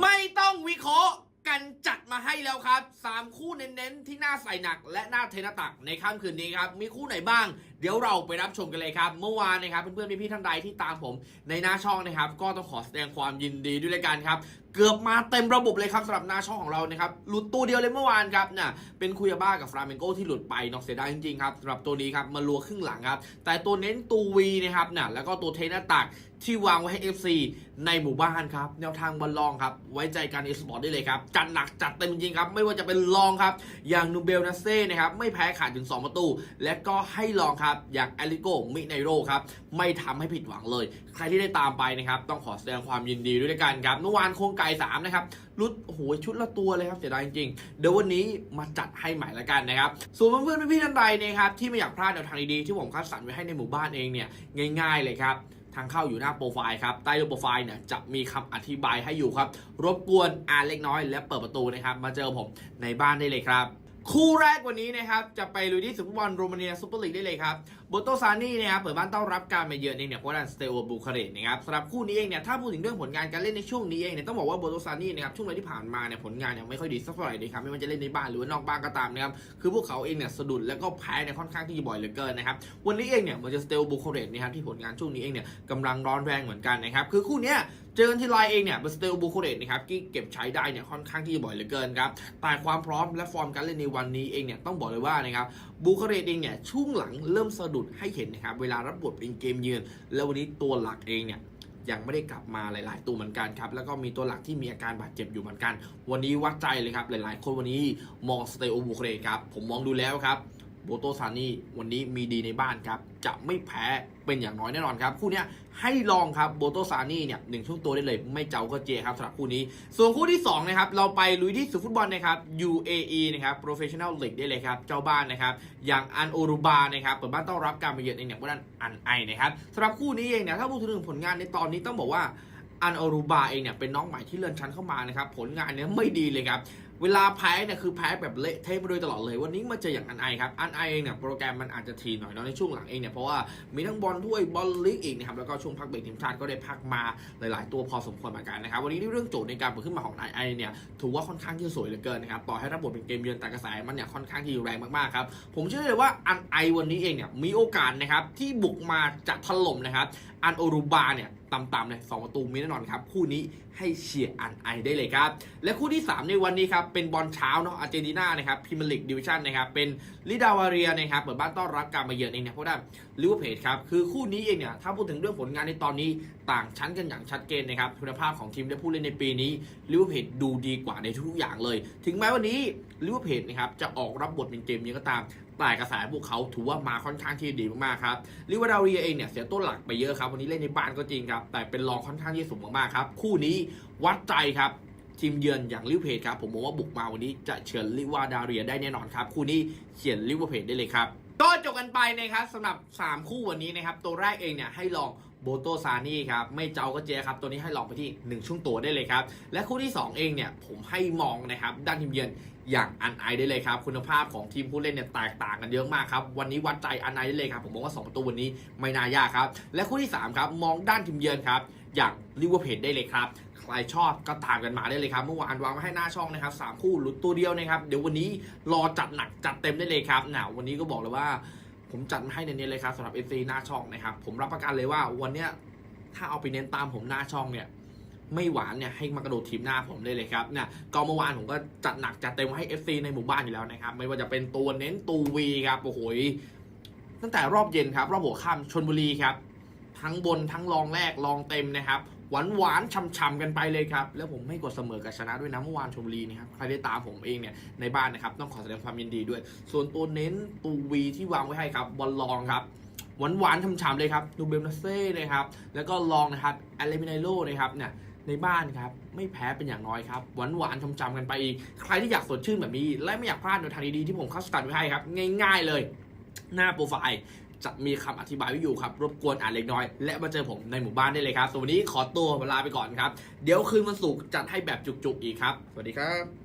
ไม่ต้องวิเคราะห์กันจัดมาให้แล้วครับ 3 คู่เน้นๆ ที่น่าใส่หนักและน่าเทนตักในค่ำคืนนี้ครับ มีคู่ไหนบ้างเดี๋ยวเราไปรับชมกันเลยครับ เมื่อวานนะครับเพื่อนๆพี่ๆท่านใดที่ตามผมในหน้าช่องนะครับ ก็ต้องขอแสดงความยินดีด้วยลยกันครับเกือบมาเต็มระบบเลยครับสำหรับหน้าช่องของเรานะครับหลุดตัวเดียวเลยเมื่อวานครับน่ะเป็นคุยาบ้ากับฟราเมนโกที่หลุดไปนอกเสียดายจริงๆครับสำหรับตัวนี้ครับมาลัวครึ่งหลังครับ แต่ตัวเน้นตัววีนะครับน่ะแล้วก็ตัวเทนหน้าตักที่วางไว้ให้ FC ในหมู่บ้านครับ แนวทางบอลลองครับ ไว้ใจการเอสปอร์ตได้เลยครับ จัดหนักจัดเต็มจริงๆครับ ไม่ว่าจะเป็นลองครับ อย่างนูเบลนาเซ่นะครับไม่แพ้ขาดถึง 2 ประตู และก็ให้ลองครับอย่างแอลิโกมิไนโรครับไม่ทำให้ผิดหวังเลย ใครที่ได้ตามไปนะครับต้องขอแสดงความยินดีด้วยกันครับเมื่อวานโครงไก่3นะครับรุดโอ้โหชุดละตัวเลยครับเสียดายจริงๆเดี๋ยววันนี้มาจัดให้ใหม่ละกันนะครับส่วนเพื่อนๆพี่ๆท่านใดนะครับที่ไม่อยากพลาดแนวทางดีๆที่ผมคัดสรรไว้ให้ในหมู่บ้านเองเนี่ยง่ายๆเลยครับทางเข้าอยู่หน้าโปรไฟล์ครับ ใต้รูปโปรไฟล์เนี่ยจะมีคำอธิบายให้อยู่ครับ รบกวนอ่านเล็กน้อยและเปิดประตูนะครับ มาเจอผมในบ้านได้เลยครับ คู่แรกวันนี้นะครับ จะไปลุยที่สุดบอลโรมาเนียซูเปอร์ลีกได้เลยครับโบโตซานี่นะครับเปิดบ้านต้อนรับการมาเยือนเองเนี่ยโคดันสเตโอบูคาเรตนะครับสำหรับคู่นี้เองเนี่ยถ้าพูดถึงเรื่องผลงานการเล่นในช่วงนี้เองเนี่ยต้องบอกว่าโบโตซานี่นะครับช่วงเวลาที่ผ่านมาเนี่ยผลงานเนี่ยไม่ค่อยดีสักเท่าไหร่เลยครับไม่ว่าจะเล่นในบ้านหรือว่านอกบ้านก็ตามนะครับคือพวกเขาเองเนี่ยสะดุดแล้วก็แพ้เนี่ยค่อนข้างที่จะบ่อยเหลือเกินนะครับวันนี้เองเนี่ยมันจะสเตโอบูคาเรตนะครับที่ผลงานช่วงนี้เองเนี่ยกำลังร้อนแรงเหมือนกันนะครับคือคู่เนี้ย เจอกันที่ไลน์เองเนี่ยบัสเตลบูโคเรตนะครับที่เก็บใช้ได้เนี่ยค่อนข้างที่จะบ่อยเหลือเกินครับแต่ความพร้อมและฟอร์มการเล่นในวันนี้เองเนี่ยต้องบอกเลยว่านะครับบูโคเรตเองเนี่ยช่วงหลังเริ่มสะดุดให้เห็นนะครับเวลารับบทเป็นเกมเยือนแล้ววันนี้ตัวหลักเองเนี่ยยังไม่ได้กลับมาหลาย ๆ ตัวเหมือนกันครับ แล้วก็มีตัวหลักที่มีอาการบาดเจ็บอยู่เหมือนกัน วันนี้วัดใจเลยครับ หลาย ๆ คนวันนี้มองสเตโอบูโคเรตครับ ผมมองดูแล้วครับ โบโตซานี่วันนี้มีดีในบ้านครับ จะไม่แพ้เป็นอย่างน้อยแน่นอนครับ คู่นี้ให้ลองครับโบโตซานี่เนี่ยหนึ่งช่วงตัวได้เลยไม่เจ้าก็เจครับสำหรับคู่นี้ ส่วนคู่ที่2นะครับเราไปลุยที่สุดฟุตบอลนะครับ UAE นะครับ Professional League ได้เลยครับ เจ้าบ้านนะครับ อย่างอันโอรูบานะครับเปิดบ้านต้อนรับการมาเยือนเองเนี่ยว่าด้านอันไอนะครับสำหรับคู่นี้เองเนี่ยถ้าพูดถึงผลงานในตอนนี้ต้องบอกว่าอันอรูบาเองเนี่ยเป็นน้องใหม่ที่เลื่อนชั้นเข้ามานะครับผลงานเนี่ยไม่ดีเลยครับเวลาแพ้เนี่ยคือแพ้แบบเละเทะมาโดยตลอดเลย วันนี้มาเจออย่างอันไอครับ อันไอเองเนี่ยโปรแกรมมันอาจจะทีหน่อยเนาะในช่วงหลังเองเนี่ยเพราะว่ามีทั้งบอลถ้วยบอลลีกอีกนะครับแล้วก็ช่วงพักเบรกทีมชาติก็ได้พักมาหลาย ๆ ตัวพอสมควรเหมือนกันนะครับวันนี้เรื่องโจทย์ในการเปิดขึ้นมาของไอไอเนี่ยถือว่าค่อนข้างที่จะสวยเหลือเกินนะครับต่อให้รับบทเป็นเกมเยือนแต่กระแสมันเนี่ยค่อนข้างที่แรงมากๆครับผมเชื่อเลยว่าอันไอวันนี้เองเนี่ยมีโอกาสนะครับที่บุกมาจะถล่มนะครับอันโอรูบาเนี่ยต่ำๆเลยสองประตูมีแน่นอนครับคู่นี้ให้เชียร์อันไอได้เลยครับและคู่ที่ 3 ในวันนี้ครับเป็นบอลเช้าเนาะอาร์เจนตินานะครับพรีเมียร์ลีกดิวิชั่นนะครับเป็นลิดาวาเรียนะครับเปิดบ้านต้อนรับการมาเยือนเองเนี่ยเพราะว่าลิเวอร์พูลครับคือคู่นี้เองเนี่ยถ้าพูดถึงเรื่องผลงานในตอนนี้ต่างชั้นกันอย่างชัดเจนนะครับคุณภาพของทีมและผู้เล่นในปีนี้ลิเวอร์พูลดูดีกว่าในทุกๆอย่างเลย ถึงแม้วันนี้ลิเวอร์พูลนะครับจะออกรับบทเป็นเกมนี้ก็ตามแต่กระแสพวกเขาถือว่ามาค่อนข้างที่ดีมากๆครับลิเวอร์ดาเรียเองเนี่ยเสียตัวหลักไปเยอะครับวันนี้เล่นในบ้านก็จริงครับแต่เป็นรองค่อนข้างที่สูงมากๆครับคู่นี้วัดใจครับ ทีมเยือนอย่างลิเวอร์พูลครับผมมองว่าบุกมาวันนี้จะเฉือนลิวาดาเรียได้แน่นอนครับ คู่นี้เขียนลิเวอร์พูลได้เลยครับก็จบกันไปนะครับสำหรับ 3 คู่วันนี้นะครับ ตัวแรกเองเนี่ยให้ลอง โบโตซานี่ครับ ไม่เจ้าก็เจครับ ตัวนี้ให้ลองไปที่ 1 ช่วงตัวได้เลยครับ และคู่ที่ 2 เองเนี่ย ผมให้มองนะครับ ด้านทีมเยือนอย่างอันไอได้เลยครับ คุณภาพของทีมผู้เล่นเนี่ยแตกต่างกันเยอะมากครับ วันนี้วัดใจอันไอได้เลยครับ ผมมองว่า 2 ประตูวันนี้ไม่น่ายากครับ และคู่ที่ 3 ครับ มองด้านทีมเยือนครับ อย่างลิเวอร์พูลได้เลยครับใครชอบก็ตามกันมาได้เลยครับ เมื่อวานวางไว้ให้หน้าช่องนะครับสามคู่หลุดตัวเดียวนะครับ เดี๋ยววันนี้รอจัดหนักจัดเต็มได้เลยครับหนะวันนี้ก็บอกเลยว่า ผมจัดมาให้เน้นๆเลยครับสำหรับ FC หน้าช่องนะครับ ผมรับประกันเลยว่าวันเนี้ยถ้าเอาไปเน้นตามผมหน้าช่องเนี่ยไม่หวานเนี่ยให้มากระโดดทีมหน้าผมได้เลยครับเนี่ยก็เมื่อวานผมก็จัดหนักจัดเต็มให้ FC ในหมู่บ้านอยู่แล้วนะครับ ไม่ว่าจะเป็นตัวเน้นตูวีครับโอ้โหตั้งแต่รอบเย็นครับ รอบหัวค่ำชนบุรีครับ ทั้งบนทั้งรองแรกรองเต็มนะครับหวานหวานช่ำๆกันไปเลยครับ แล้วผมไม่กดเสมอกับชนะด้วยนะเมื่อวานชมรีนะครับใครได้ตามผมเองเนี่ยในบ้านนะครับต้องขอแสดงความยินดีด้วย ส่วนตัวเน้นตูวีที่วางไว้ให้ครับบอลลองครับหวานหวานช่ำๆเลยครับดูเบลนาเซ่นะครับแล้วก็ลองนะครับอเลมิไนโลนะครับเนี่ยในบ้านครับ ไม่แพ้เป็นอย่างน้อยครับ หวานหวานช่ำๆกันไปอีก ใครที่อยากสดชื่นแบบนี้ และไม่อยากพลาดในทางดีๆที่ผมคัดสรรไว้ให้ครับ ง่ายๆเลย หน้าโปรไฟล์ จะมีคำอธิบายไว้อยู่ครับ รบกวนอ่านเล็กน้อย และมาเจอผมในหมู่บ้านได้เลยครับสวัสดีขอตัวลาไปก่อนครับ เดี๋ยวคืนวันศุกร์จัดให้แบบจุกๆอีกครับ สวัสดีครับ